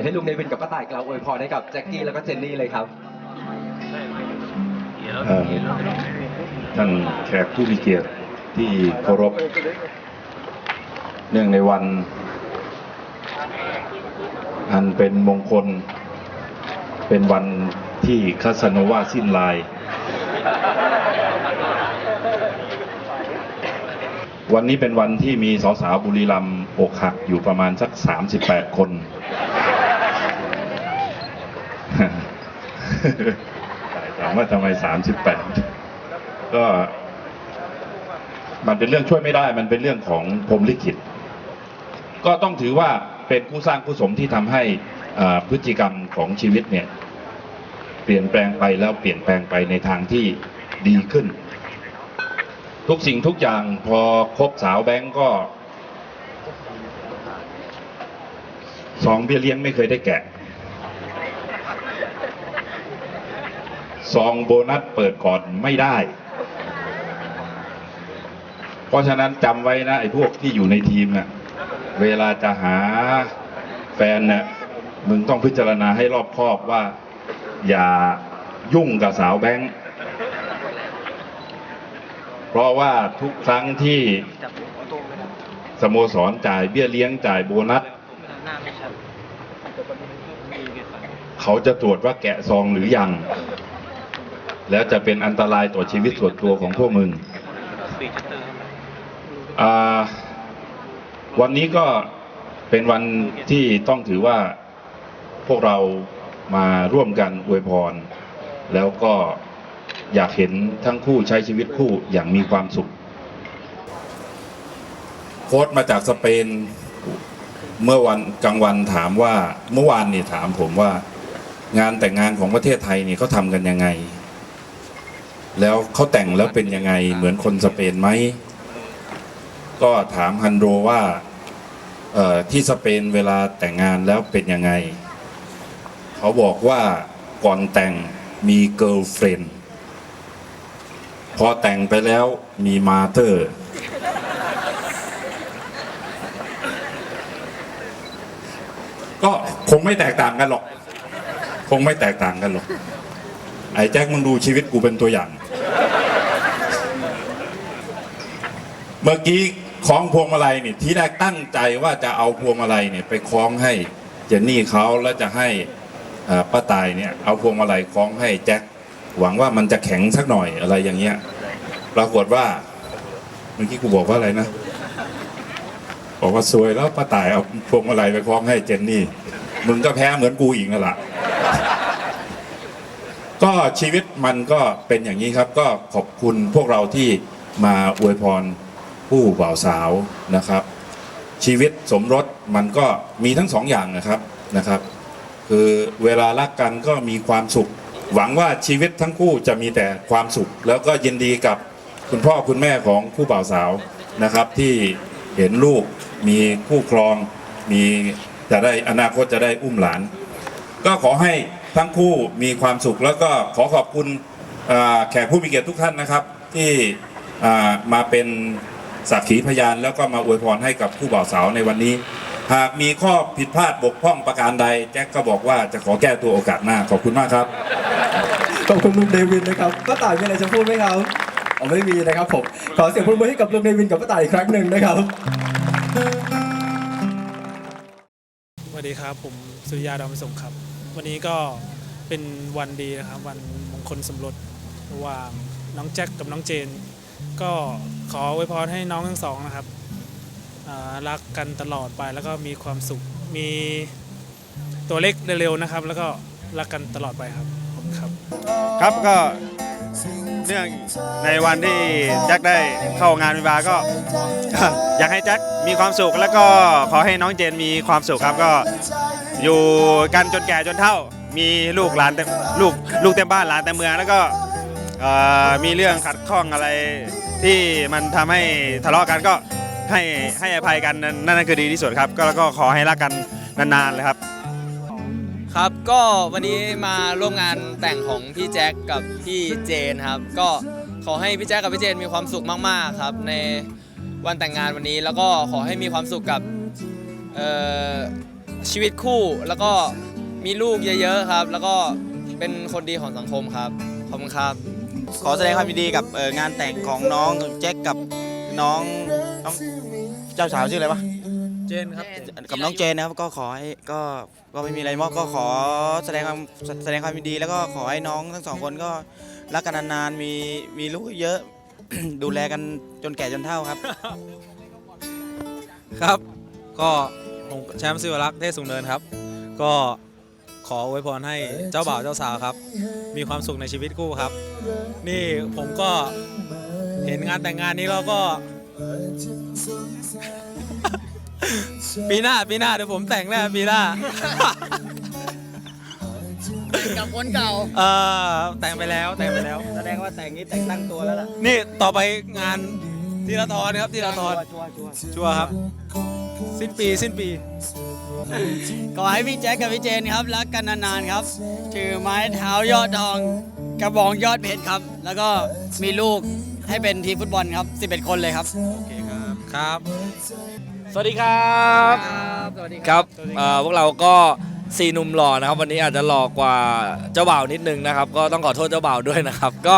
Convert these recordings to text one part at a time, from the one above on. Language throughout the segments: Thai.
ดี๋ยวให้ลุงเนวินกับป้าต่ายกล่าวอวยพรให้กับแจ็คกี้แล้วก็เจนนี่เลยครับ เอ่อท่านแขกผู้มีเกียรติที่เคารพ เนื่องในวัน อันเป็นมงคล เป็นวันที่คาสโนวาสิ้นลาย วันนี้เป็นวันที่มีสาวๆบุรีรัมย์อกหักอยู่ประมาณสัก 38 คน ถามว่าทำไม38ก็ มันเป็นเรื่องช่วยไม่ได้ มันเป็นเรื่องของพรมลิขิต ก็ต้องถือว่าเป็นผู้สร้างผู้สมที่ทำให้พฤติกรรมของชีวิตเนี่ย เปลี่ยนแปลงไปแล้วเปลี่ยนแปลงไปในทางที่ดีขึ้น ทุกสิ่งทุกอย่างพอครบสาวแบงก์ก็ซองเบี้ยเลี้ยงไม่เคยได้แกะ ซองโบนัสเปิดก่อนไม่ได้ เพราะฉะนั้นจำไว้นะไอ้พวกที่อยู่ในทีมน่ะเวลาจะหาแฟนเนี่ยมึงต้องพิจารณาให้รอบคอบว่า อย่ายุ่งกับสาวแบงค์เพราะว่าทุกครั้งที่สโมสรจ่ายเบี้ยเลี้ยงจ่ายโบนัสเขาจะตรวจว่าแกะซองหรือยัง แล้วจะเป็นอันตรายต่อชีวิตส่วนตัวของพวกมึงวันนี้ก็เป็นวันที่ต้องถือว่าพวกเรามาร่วมกันอวยพร แล้วก็อยากเห็นทั้งคู่ใช้ชีวิตคู่อย่างมีความสุข โค้ชมาจากสเปนเมื่อวันกลางวันถามว่าเมื่อวานนี่ถามผมว่า งานแต่งงานของประเทศไทยนี่เขาทำกันยังไง แล้วเขาแต่งแล้วเป็นยังไงเหมือนคนสเปนไหม ก็ถามฮันโดว่าที่สเปนเวลาแต่งงานแล้วเป็นยังไง เขาบอกว่าก่อนแต่งมีเกิร์ลเฟรนพอแต่งไปแล้วมีมาเตอร์ ก็คงไม่แตกต่างกันหรอก คงไม่แตกต่างกันหรอก ไอ้แจ็คมึงดูชีวิตกูเป็นตัวอย่าง เมื่อกี้คล้องพวงมาลัยเนี่ยที่แรกตั้งใจว่าจะเอาพวงมาลัยเนี่ยไปคล้องให้เจนนี่เขาแล้วจะให้ป้าตายเนี่ยเอาพวงมาลัยคล้องให้แจ็คหวังว่ามันจะแข็งสักหน่อยอะไรอย่างเงี้ย ปรากฏว่าเมื่อกี้กูบอกว่าอะไรนะบอกว่าซวยแล้วป้าตายเอาพวงมาลัยไปคล้องให้เจนนี่มึงก็แพ้เหมือนกูอีกนั่นแหละก็ชีวิตมันก็เป็นอย่างนี้ครับ ก็ขอบคุณพวกเราที่มาอวยพร ผู้บ่าวสาวนะครับ ชีวิตสมรสมันก็มีทั้งสองอย่างนะครับนะครับ คือเวลารักกันก็มีความสุข หวังว่าชีวิตทั้งคู่จะมีแต่ความสุข แล้วก็ยินดีกับคุณพ่อคุณแม่ของผู้บ่าวสาวนะครับ ที่เห็นลูกมีคู่ครอง มีจะได้อนาคตจะได้อุ้มหลาน ก็ขอให้ทั้งคู่มีความสุขแล้วก็ขอขอบคุณแขกผู้มีเกียรติทุกท่านนะครับ ที่มาเป็น สักขีพยานแล้วก็มาอวยพรให้กับผู้บ่าวสาวในวันนี้ หากมีข้อผิดพลาดบกพร่องประการใด แจ็คก็บอกว่าจะขอแก้ตัวโอกาสหน้าขอบคุณมากครับ ขอบคุณลุงเนวินนะครับป้าต่ายมีอะไรจะพูดไหมครับอ๋อไม่มีนะครับผมขอเสียงปรบมือให้กับลุงเนวินกับป้าต่ายอีกครั้งหนึ่งนะครับสวัสดีครับ ผมสุริยาดาวมิสงครับ วันนี้ก็เป็นวันดีนะครับ วันมงคลสมรสระหว่างน้องแจ็คกับน้องเจน ก็ขออวยพรให้น้องทั้งสองนะครับรักกันตลอดไปแล้วก็มีความสุขมีตัวเล็กเร็วๆนะครับ แล้วก็รักกันตลอดไปครับครับครับก็เนื่องในวันที่แจ็คได้เข้างานวิวาก็ อยากให้แจ็คมีความสุข แล้วก็ขอให้น้องเจนมีความสุขครับก็อยู่กันจนแก่จนเฒ่า มีลูกหลานเต็มลูกลูกเต็มบ้านหลานเต็มเมืองแล้วก็ เอ่อมีเรื่องขัดข้องอะไรที่มันทำให้ทะเลาะกันก็ให้ให้อภัยกันนั่นนั่นคือดีที่สุดครับ ก็แล้วก็ขอให้รักกันนานๆเลยครับ ครับก็วันนี้มาร่วมงานแต่งของพี่แจ็คกับพี่เจนครับ ก็ขอให้พี่แจ็คกับพี่เจนมีความสุขมากๆครับ ในวันแต่งงานวันนี้แล้วก็ขอให้มีความสุขกับเอ่อชีวิตคู่แล้วก็มีลูกเยอะๆครับ แล้วก็เป็นคนดีของสังคมครับขอบคุณครับ ขอแสดงความยินดีกับเอ่องานแต่งของน้องแจ็คกับน้องน้องเจ้าสาวชื่ออะไรวะเจนครับ กับน้องเจนนะครับก็ขอให้ก็ก็ไม่มีอะไรมากก็ขอแสดงความแสดงความยินดี แล้วก็ขอให้น้องทั้งสองคนก็รักกันนานๆมีมีลูกเยอะ ดูแลกันจนแก่จนเฒ่าครับ ครับ ก็ผมแชมป์สิวรักษ์เทศสูงเนินครับ ก็ ขออวยพรให้เจ้าบ่าวเจ้าสาวครับ มีความสุขในชีวิตคู่ครับ นี่ผมก็เห็นงานแต่งงานนี้แล้วก็ ปีหน้าปีหน้าเดี๋ยวผมแต่งแน่ปีหน้า กับคนเก่า เออแต่งไปแล้วแต่งไปแล้ว แสดงว่าแต่งนี้แต่งตั้งตัวแล้วล่ะ นี่ต่อไปงาน ทีละทอนครับทีละทอนชัวร์ชัวร์ชัวร์ครับ สิ้นปีสิ้นปี ขอให้พี่แจ็คกับพี่เจนครับรักกันนานๆครับถือไม้เท้ายอดทองกระบองยอดเพชรครับ แล้วก็มีลูกให้เป็นทีมฟุตบอลครับ11คนเลยครับครับ สวัสดีครับสวัสดีครับเอ่อพวกเราก็สี่หนุ่มหล่อนะครับ วันนี้อาจจะหล่อกว่าเจ้าบ่าวนิดนึงนะครับ ก็ต้องขอโทษเจ้าบ่าวด้วยนะครับ ก็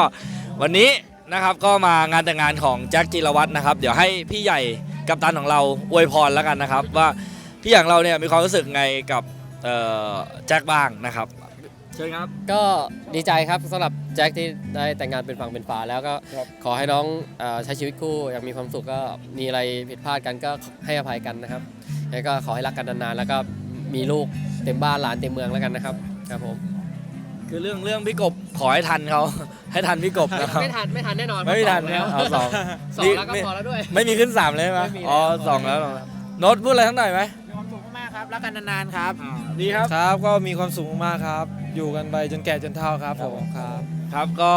วันนี้ นะครับก็มางานแต่งงานของแจ็คจิรวัตรนะครับ เดี๋ยวให้พี่ใหญ่กัปตันของเราอวยพรแล้วกันนะครับ ว่าพี่อย่างเราเนี่ยมีความรู้สึกไงกับเอ่อแจ็คบ้างนะครับเชิญครับ ก็ดีใจครับสำหรับแจ็คที่ได้แต่งงานเป็นฝั่งเป็นฝาแล้วก็ขอให้น้องเออใช้ชีวิตคู่อย่างมีความสุขก็มีอะไรผิดพลาดกันก็ให้อภัยกันนะครับแล้วก็ขอให้รักกันนานๆแล้วก็มีลูกเต็มบ้านหลานเต็มเมืองแล้วกันนะครับครับผม คือเรื่องเรื่องพี่กบขอให้ทันเขา ให้ทันพี่กบนะครับ ไม่ทันไม่ทันแน่นอนไม่ทันแล้วเอาสองสองแล้วก็นี่พอแล้วด้วย ไม่มีขึ้นสามเลยไหมไม่มีแล้วอ๋อสองแล้วโน้ตพูดอะไรทั้งหน่อยไหมมากครับรักกันนานๆครับ ดีครับครับก็มีความสุขมากๆครับ อยู่กันไปจนแก่จนเฒ่าครับผมครับ ครับก็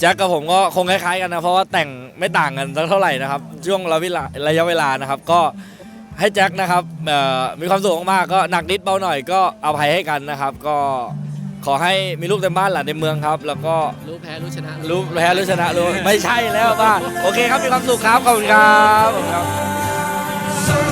แจ็คกับผมก็คงคล้ายๆกันนะเพราะว่าแต่งไม่ต่างกันสักเท่าไหร่นะครับช่วงระยะเวลาระยะเวลานะครับก็ให้แจ็คนะครับเอ่อมีความสุขมากๆก็หนักนิดเบาหน่อยก็อภัยให้กันนะครับ ก็ ขอให้มีลูกเต็มบ้านหลานในเมืองครับ แล้วก็รู้แพ้รู้ชนะ รู้แพ้รู้ชนะรู้ไม่ใช่แล้วบ้านโอเคครับมีความสุขครับขอบคุณครับ